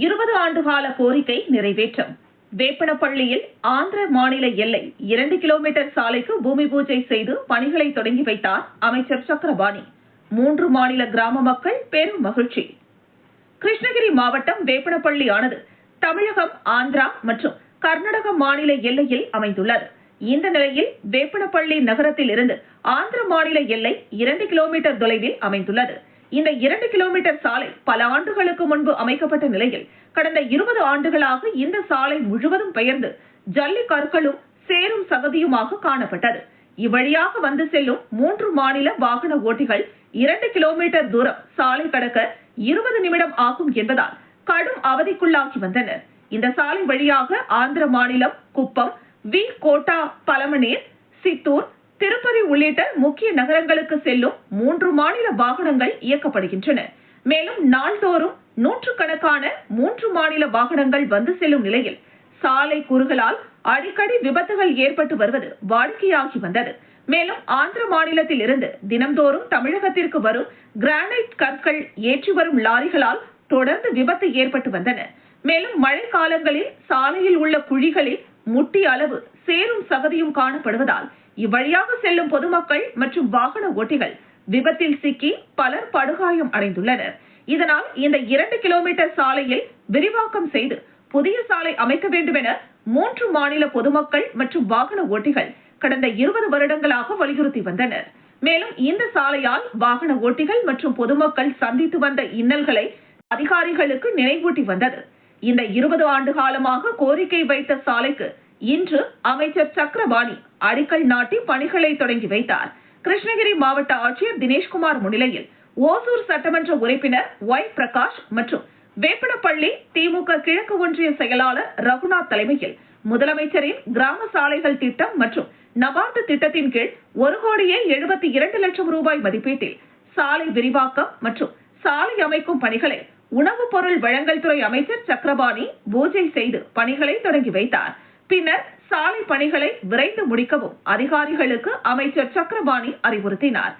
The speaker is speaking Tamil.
இருபது ஆண்டுகால கோரிக்கை நிறைவேற்றம். வேப்பனப்பள்ளியில் ஆந்திர மாநில எல்லை இரண்டு கிலோமீட்டர் சாலைக்கு பூமி பூஜை செய்து பணிகளை தொடங்கி வைத்தார் அமைச்சர் சக்கரபாணி. மூன்று மாநில கிராம மக்கள் பெரும் மகிழ்ச்சி. கிருஷ்ணகிரி மாவட்டம் வேப்பனப்பள்ளி ஆனது தமிழகம் ஆந்திரா மற்றும் கர்நாடக மாநில எல்லையில் அமைந்துள்ளது. இந்த நிலையில் வேப்பனப்பள்ளி நகரத்தில் இருந்து ஆந்திர மாநில எல்லை இரண்டு கிலோமீட்டர் தொலைவில் அமைந்துள்ளது. இந்த இரண்டு கிலோமீட்டர் சாலை பல ஆண்டுகளுக்கு முன்பு அமைக்கப்பட்ட நிலையில் கடந்த இருபது ஆண்டுகளாக இந்த சாலை முழுவதும் பெயர்ந்து ஜல்லி கற்களும் சேரும் சகதியுமாக காணப்பட்டது. இவ்வழியாக வந்து செல்லும் மூன்று மாநில வாகன ஓட்டிகள் இரண்டு கிலோமீட்டர் தூரம் சாலை கடக்க இருபது நிமிடம் ஆகும் என்பதால் கடும் அவதிக்குள்ளாகி வந்தனர். இந்த சாலை வழியாக ஆந்திர மாநிலம் குப்பம் வி கோட்டா பலமனேர் சித்தூர் திருப்பதி உள்ளிட்ட முக்கிய நகரங்களுக்கு செல்லும் மூன்று மாநில வாகனங்கள் இயக்கப்படுகின்றன. மேலும் நாள்தோறும் நூற்றுக்கணக்கான மூன்று மாநில வாகனங்கள் வந்து செல்லும் நிலையில் சாலை குறுகலால் அடிக்கடி விபத்துகள் ஏற்பட்டு வருவது வாடிக்கையாகி வந்தது. மேலும் ஆந்திர மாநிலத்தில் இருந்து தினம்தோறும் தமிழகத்திற்கு வரும் கிரானைட் கற்கள் ஏற்றி வரும் லாரிகளால் தொடர்ந்து விபத்து ஏற்பட்டு வந்தன. மேலும் மழை காலங்களில் சாலையில் உள்ள குழிகளில் முட்டி அளவு சேரும் சகதியும் காணப்படுவதால் இவ்வழியாக செல்லும் பொதுமக்கள் மற்றும் வாகன ஓட்டிகள் விபத்தில் சிக்கி பலர் படுகாயம் அடைந்துள்ளனர். இதனால் இந்த இரண்டு கிலோமீட்டர் சாலையில் விரிவாக்கம் செய்து புதிய சாலை அமைக்க வேண்டும் என மூன்று மாநில பொதுமக்கள் மற்றும் வாகன ஓட்டிகள் கடந்த இருபது வருடங்களாக வலியுறுத்தி வந்தனர். மேலும் இந்த சாலையால் வாகன ஓட்டிகள் மற்றும் பொதுமக்கள் சந்தித்து வந்த இன்னல்களை அதிகாரிகளுக்கு நினைவூட்டி வந்தது. இந்த இருபது ஆண்டு காலமாக கோரிக்கை வைத்த சாலைக்கு இன்று அமைச்சர் சக்கரபாணி அடிக்கல் நாட்டி பணிகளை தொடங்கி வைத்தார். கிருஷ்ணகிரி மாவட்ட ஆட்சியர் தினேஷ்குமார் முன்னிலையில் ஓசூர் சட்டமன்ற உறுப்பினர் ஒய் பிரகாஷ் மற்றும் வேப்பனப்பள்ளி திமுக கிழக்கு ஒன்றிய செயலாளர் ரகுநாத் தலைமையில் முதலமைச்சரின் கிராம சாலைகள் திட்டம் மற்றும் நபார்டு திட்டத்தின் கீழ் ஒரு கோடியே எழுபத்தி இரண்டு லட்சம் ரூபாய் மதிப்பீட்டில் சாலை விரிவாக்கம் மற்றும் சாலை அமைக்கும் பணிகளை உணவுப் பொருள் வழங்கல் துறை அமைச்சர் சக்கரபாணி பூஜை செய்து பணிகளை தொடங்கி வைத்தார். பின்னர் சாலை பணிகளை விரைந்து முடிக்கவும் அதிகாரிகளுக்கு அமைச்சர் சக்கரபாணி அறிவுறுத்தினார்.